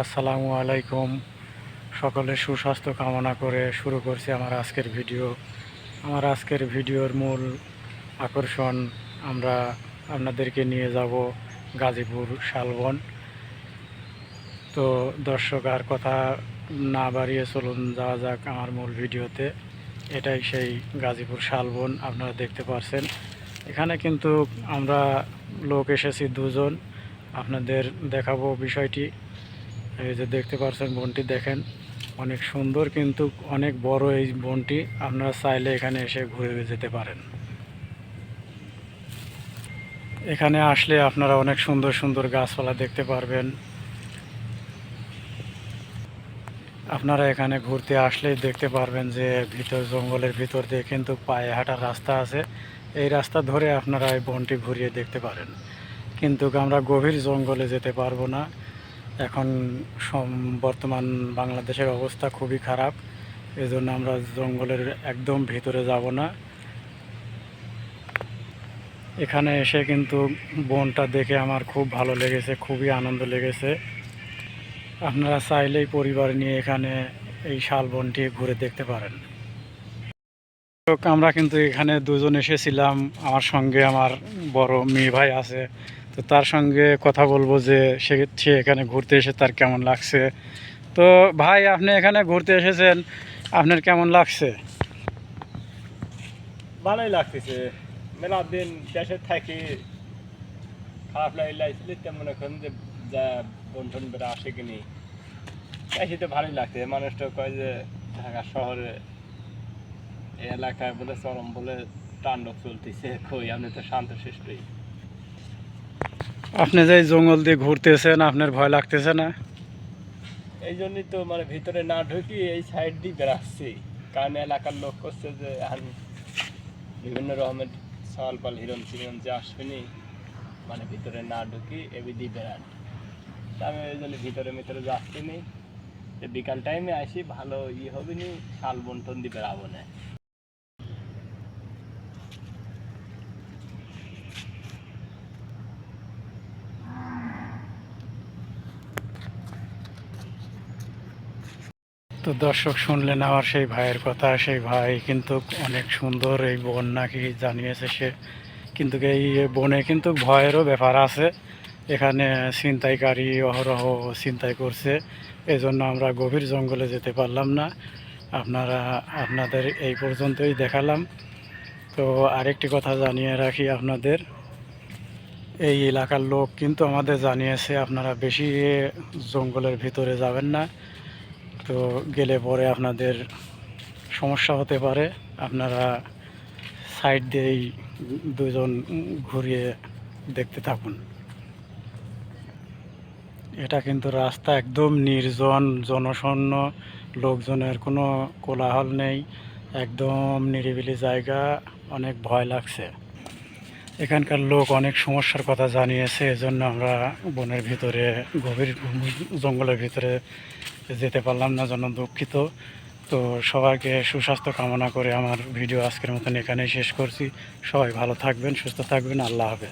আসসালামু আলাইকুম। সকলের সুস্বাস্থ্য কামনা করে শুরু করছি আমার আজকের ভিডিও। আমার আজকের ভিডিওর মূল আকর্ষণ আমরা আপনাদেরকে নিয়ে যাব গাজীপুর শালবন। তো দর্শক, আর কথা না বাড়িয়ে চলুন, যাওয়া যাক আমার মূল ভিডিওতে। এটাই সেই গাজীপুর শালবন, আপনারা দেখতে পারছেন। এখানে কিন্তু আমরা লোক এসেছি দুজন। আপনাদের দেখাবো বিষয়টি। এই যে দেখতে পাচ্ছেন বনটি, দেখেন অনেক সুন্দর কিন্তু অনেক বড় এই বনটি। আপনারা চাইলে এখানে এসে ঘুরে যেতে পারেন। এখানে আসলে আপনারা অনেক সুন্দর সুন্দর গাছপালা দেখতে পারবেন। আপনারা এখানে ঘুরতে আসলেই দেখতে পারবেন যে ভিতর, জঙ্গলের ভিতর দিয়ে কিন্তু পায়ে হাঁটার রাস্তা আছে। এই রাস্তা ধরে আপনারা এই বনটি ঘুরিয়ে দেখতে পারেন। কিন্তু আমরা গভীর জঙ্গলে যেতে পারব না। এখন বর্তমান বাংলাদেশের অবস্থা খুবই খারাপ। এজন্য আমরা জঙ্গলের একদম ভিতরে যাব না। এখানে এসে কিন্তু বনটা দেখে আমার খুব ভালো লেগেছে, খুবই আনন্দ লেগেছে। আপনারা চাইলেই পরিবার নিয়ে এখানে এই শাল বনটি ঘুরে দেখতে পারেন। আমরা কিন্তু এখানে দুজন এসেছিলাম। আমার সঙ্গে আমার বড় মেয়ে ভাই আছে। তো তার সঙ্গে কথা বলব যে সে এখানে ঘুরতে এসে তার কেমন লাগছে। তো ভাই, আপনি এখানে ঘুরতে এসেছেন, আপনার কেমন লাগছে? ভালোই লাগতেছে। মেলা দিন দেশে থাকি, খারাপ লাগে লাগছিল তেমন মনে করেন যে যা বন্ধন বেড়া আসে কিনি এসে তো ভালোই লাগছে। মানুষটা কয় যে ঢাকা শহরে এলাকায় বলে চরম বলে তাণ্ডব চলতেছে। কই, আপনি তো শান্ত সৃষ্টি আপনি যে জঙ্গল দিয়ে ঘুরতেছেন, আপনার ভয় লাগতেছে না? এই জন্যই তো মানে ভিতরে না ঢুকি এই সাইড দিয়ে বেড়াচ্ছি। কারণ এলাকার লোক করছে যে এখন বিভিন্ন রকমের সওয়াল পাল, হিরণ সিরণ যে আসবেনি মানে ভিতরে না ঢুকি এবি দিয়ে বেড়ান আমি ওই জন্য ভিতরে ভিতরে যাচ্ছি নি। বিকাল টাইমে আসি, ভালো ই হবে নি শাল বন্টন দিয়ে বেড়াবো না। তো দর্শক শুনলেন আমার সেই ভাইয়ের কথা, সেই ভাই কিন্তু অনেক সুন্দর এই বন নাকি জানিয়েছে সে। কিন্তু এই বনে কিন্তু ভয়েরও ব্যাপার আছে। এখানে ছিনতাইকারী অহরহ ছিনতাই করছে। এজন্য আমরা গভীর জঙ্গলে যেতে পারলাম না। আপনারা, আপনাদের এই পর্যন্তই দেখালাম। তো আরেকটি কথা জানিয়ে রাখি আপনাদের। এই এলাকার লোক কিন্তু আমাদের জানিয়েছে, আপনারা বেশি জঙ্গলের ভিতরে যাবেন না। তো গেলে পরে আপনাদের সমস্যা হতে পারে। আপনারা সাইড দিয়েই দুজন ঘুরিয়ে দেখতে থাকুন। এটা কিন্তু রাস্তা একদম নির্জন, জনশূন্য, লোকজনের কোনো কোলাহল নেই, একদম নিরিবিলি জায়গা, অনেক ভয় লাগছে। এখানকার লোক অনেক সমস্যার কথা জানিয়েছে, এজন্য আমরা বনের ভিতরে, গভীর জঙ্গলের ভিতরে যেতে পারলাম না, জন্য দুঃখিত। তো সবাইকে সুস্বাস্থ্য কামনা করে আমার ভিডিও আজকের মতন এখানেই শেষ করছি। সবাই ভালো থাকবেন, সুস্থ থাকবেন, আল্লাহ হাফেজ।